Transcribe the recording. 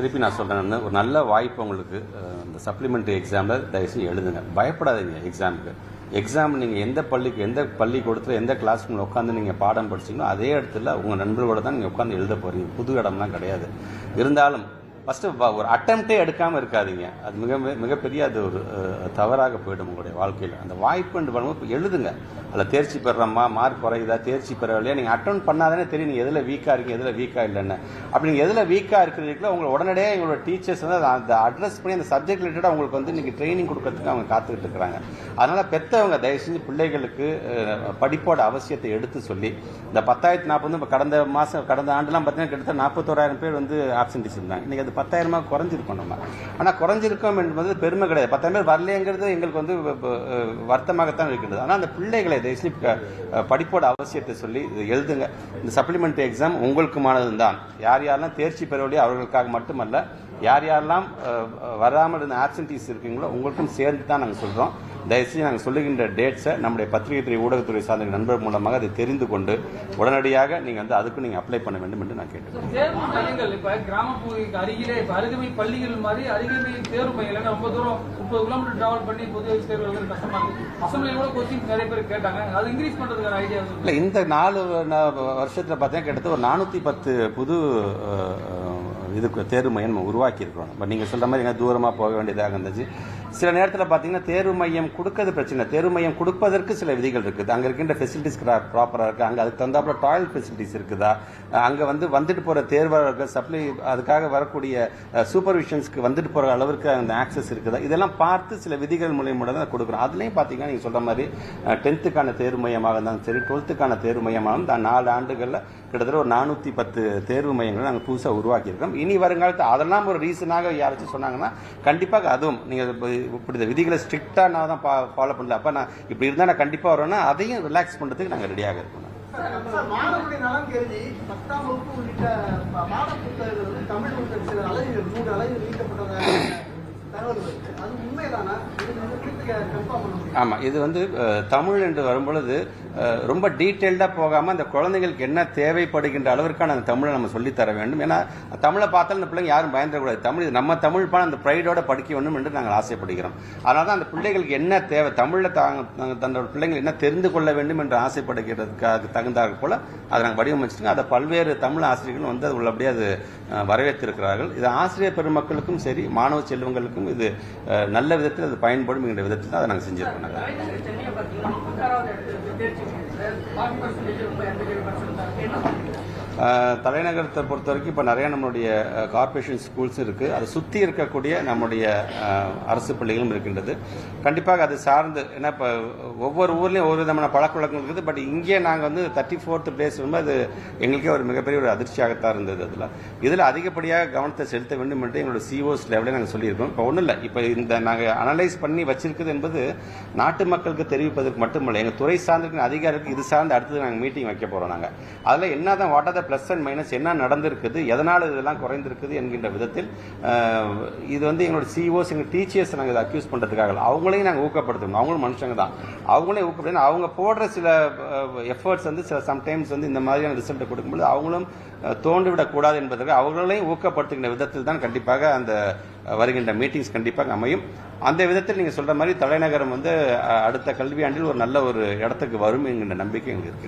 திருப்பி நான் சொல்கிறேன் ஒரு நல்ல வாய்ப்பு உங்களுக்கு இந்த சப்ளிமெண்ட்ரி எக்ஸாமில் தயவுசெய்து எழுதுங்க. பயப்படாதீங்க எக்ஸாமுக்கு எக்ஸாம் நீங்கள் எந்த பள்ளிக்கு எந்த பள்ளிக்கூடத்தில் எந்த கிளாஸ் ரூமில் உட்காந்து நீங்கள் பாடம் படிச்சிங்களோ அதே இடத்துல உங்கள் நண்பர்களோட தான் நீங்கள் உட்காந்து எழுத போகிறீங்க புது இடம்லாம் கிடையாது. இருந்தாலும் ஃபஸ்ட்டு ஒரு அட்டம்ப்டே எடுக்காமல் இருக்காதீங்க. அது மிக மிகப்பெரிய அது ஒரு தவறாக போயிடும் உங்களுடைய வாழ்க்கையில். அந்த வாய்ப்புன்னு பண்ணும்போது இப்போ எழுதுங்க. அதில் தேர்ச்சி பெறுறோமா மார்க் குறையுதா தேர்ச்சி பெறவில்லையா நீங்கள் அட்டன் பண்ணாதானே தெரியும் நீங்கள் எதில் வீக்காக இருக்கீங்க எதில் வீக்காக இல்லைன்னு. அப்படி நீங்கள் எதில் வீக்காக இருக்கிறீங்களோ உங்களை உடனடியாக எங்களோட டீச்சர்ஸ் வந்து அந்த அட்ரஸ் பண்ணி அந்த சப்ஜெக்ட் ரிலேட்டடாக உங்களுக்கு வந்து இன்றைக்கி ட்ரைனிங் கொடுக்கறதுக்கு அவங்க காத்துக்கிட்டு இருக்கிறாங்க. அதனால் பெற்றவங்க தயவு செஞ்சு பிள்ளைகளுக்கு படிப்போட அவசியத்தை எடுத்து சொல்லி இந்த பத்தாயிரத்தி நாற்பது இப்போ கடந்த மாதம் கடந்த ஆண்டுலாம் பார்த்தீங்கன்னா கிட்டத்தட்ட நாற்பத்தோராயிரம் பேர் வந்து ஆப்சன்டிஸ் இருந்தாங்க இன்னைக்கு அது பத்தாயிரமாக குறைஞ்சிருக்கோம் நம்ம. ஆனால் குறைஞ்சிருக்கோம் என்பது பெருமை கிடையாது. பத்தாயிரம் பேர் வரலைங்கிறது எங்களுக்கு வந்து வருத்தமாகத்தான் இருக்கின்றது ஆனால் அந்த பிள்ளைகளை தயவுசெய்து படிப்போட அவசியத்தை சொல்லி இது எழுதுங்க. இந்த சப்ளிமெண்ட்ரி எக்ஸாம் உங்களுக்குமானது தான் யார் யாரெல்லாம் தேர்ச்சி பெறவில்லையோ அவர்களுக்காக மட்டுமல்ல யார் யாரெல்லாம் வராமல் இருந்த ஆப்சன்டீஸ் இருக்கீங்களோ உங்களுக்கும் சேர்ந்து தான் நாங்கள் சொல்கிறோம் தயவுசெய்து நாங்கள் சொல்லுகின்ற டேட்ஸை நம்முடைய பத்திரிகை துறை ஊடகத்துறை சார்ந்த நண்பர் மூலமாக அதை தெரிந்து கொண்டு உடனடியாக நீங்கள் வந்து அதுக்கு நீங்கள் அப்ளை பண்ண வேண்டும் என்று நான் கேட்டுக்கிறேன் தேர்வு மையங்கள் இப்ப கிராமப்புறக்கு அருகிலே இப்ப அருகமை பள்ளிகள் மாதிரி அருகமை தேர்வு ஏன்னா ரொம்ப தூரம் முப்பது கிலோமீட்டர் டிராவல் பண்ணி பொது தேர்வு எழுதுறது கஷ்டமா இருக்கு. அசம்பிளி கூட கோச்சிங் நிறைய பேர் கேட்டாங்க. அது இன்க்ரீஸ் பண்றதுக்கான ஐடியா இல்லை? இந்த நாலு வருஷத்துல பார்த்தீங்கன்னா கிட்டத்தட்ட ஒரு நானூற்றி பத்து புது இதுக்கு தேர்வு மையம் நம்ம உருவாக்கி இருக்கிறோம் இப்போ நீங்கள் சொல்ற மாதிரி எங்க தூரமாக போக வேண்டியதாக இருந்துச்சு. சில நேரத்தில் பார்த்தீங்கன்னா தேர்வு மையம் கொடுக்கறது பிரச்சனை. இல்லை. தேர்வு மையம் கொடுப்பதற்கு சில விதிகள் இருக்குது. அங்கே இருக்கின்ற ஃபெசிலிட்டிஸ் ப்ராப்பராக இருக்குது அங்கே அதுக்கு தந்தாப்புல டாய்லெட் ஃபெசிலிட்டிஸ் இருக்குதா? அங்கே வந்து வந்துட்டு போகிற தேர்வாளர்கள் சப்ளை அதுக்காக வரக்கூடிய சூப்பர்விஷன்ஸ்க்கு வந்துட்டு போகிற அளவிற்கு அந்த ஆக்சஸ் இருக்குதா? இதெல்லாம் பார்த்து சில விதிகள் மூலியமாக தான் கொடுக்குறோம். அதுலேயும் பார்த்தீங்கன்னா நீங்கள் சொல்கிற மாதிரி டென்த்துக்கான தேர்வு மையமாக இருந்தாலும் சரி டுவெல்த்துக்கான தேர்வு மையமாகவும் தான் நாலு ஆண்டுகளில் கிட்டத்தட்ட ஒரு நானூற்றி பத்து தேர்வு மையங்களை நாங்கள் புதுசாக உருவாக்கியிருக்கோம். இனி வருங்காலத்தில் அதெல்லாம் ஒரு ரீசனாக யாராச்சும் சொன்னாங்கன்னா கண்டிப்பாக அதுவும் நீங்கள் இப்படி இந்த விதிகளை ஸ்ட்ரிக்டாக நான் தான் ஃபாலோ பண்ணல அப்போ நான் இப்படி இருந்தால் நான் கண்டிப்பாக வரேன்னா அதையும் ரிலாக்ஸ் பண்ணுறதுக்கு நாங்கள் ரெடியாக இருக்கோம். தமிழ் ஆமாம் இது வந்து தமிழ் என்று வரும்பொழுது ரொம்ப டீட்டெயில்டாக போகாமல் அந்த குழந்தைங்களுக்கு என்ன தேவைப்படுகின்ற அளவிற்கான அந்த தமிழை நம்ம சொல்லித் தர வேண்டும். ஏன்னா தமிழை பார்த்தாலும் இந்த பிள்ளைங்க யாரும் பயந்துடக்கூடாது. தமிழ் இது நம்ம தமிழ் பாடம் அந்த ப்ரைடோட படிக்க வேண்டும் என்று நாங்கள் ஆசைப்படுகிறோம். அதனால தான் அந்த பிள்ளைகளுக்கு என்ன தேவை தமிழில் தாங்க தன்னோட பிள்ளைங்கள் என்ன தெரிந்து கொள்ள வேண்டும் என்று ஆசைப்படுகிறதுக்காக தகுந்தாற் போல் அதை நாங்கள் வடிவமைச்சிட்டு அதை பல்வேறு தமிழ் ஆசிரியர்கள் வந்து அது உள்ளபடியே அது வரவேற்றிருக்கிறார்கள். இது ஆசிரியர் பெருமக்களுக்கும் சரி மாணவ செல்வங்களுக்கும் இது நல்ல விதத்தில் அது பயன்படும் என்ற விதத்தில் தான் அதை நாங்கள் செஞ்சிருக்கோம் நாங்கள் தலைநகரத்தை பொறுத்த வரைக்கும் இப்போ நிறைய நம்மளுடைய கார்ப்பரேஷன் ஸ்கூல்ஸ் இருக்குது அதை சுற்றி இருக்கக்கூடிய நம்முடைய அரசு பள்ளிகளும் இருக்கின்றது. கண்டிப்பாக அது சார்ந்து ஏன்னா இப்போ ஒவ்வொரு ஊர்லேயும் ஒவ்வொரு விதமான பழக்க வழக்கம் இருக்குது. பட் இங்கே நாங்கள் வந்து தேர்ட்டி ஃபோர்த் பிளேஸ் அது எங்களுக்கே ஒரு மிகப்பெரிய ஒரு அதிர்ச்சியாகத்தான் இருந்தது அதில். இதில் அதிகப்படியாக கவனத்தை செலுத்த வேண்டும் என்று எங்களோட சிஓஸ் லெவலில் நாங்கள் சொல்லியிருக்கோம். இப்போ ஒன்றும் இல்லை இப்போ இந்த நாங்கள் அனலைஸ் பண்ணி வச்சிருக்கிறது என்பது நாட்டு மக்களுக்கு தெரிவிப்பதற்கு மட்டுமல்ல. எங்கள் துறை சார்ந்திருக்கிற அதிகாரிகளுக்கு இது சார்ந்து அடுத்தது நாங்கள் மீட்டிங் வைக்க போகிறோம் நாங்கள் அதில் என்ன தான் what are the plus and minus என்ன நடந்திருக்குது எதனால் இதெல்லாம் குறைந்திருக்குது என்கின்ற விதத்தில் இது வந்து எங்களோட சிஓஸ் எங்கள் டீச்சர்ஸ் நாங்கள் இதை அக்யூஸ் பண்ணுறதுக்காக இல்லை. அவங்களையும் நாங்கள் ஊக்கப்படுத்தணும். அவங்களும் மனுஷங்க தான். அவங்களையும் ஊக்கப்படுத்தணும். அவங்க போடுற சில எஃபர்ட்ஸ் வந்து சில சம்டைம்ஸ் வந்து இந்த மாதிரியான ரிசல்ட்டை கொடுக்கும்போது அவங்களும் தோன்றிவிடக்கூடாது என்பதற்கு அவர்களையும் ஊக்கப்படுத்துகின்ற விதத்தில் தான் கண்டிப்பாக அந்த வருகின்ற மீட்டிங்ஸ் கண்டிப்பாக அமையும். அந்த விதத்தில் நீங்கள் சொல்கிற மாதிரி தலைநகரம் வந்து அடுத்த கல்வியாண்டில் ஒரு நல்ல ஒரு இடத்துக்கு வரும் என்கின்ற நம்பிக்கை எங்களுக்கு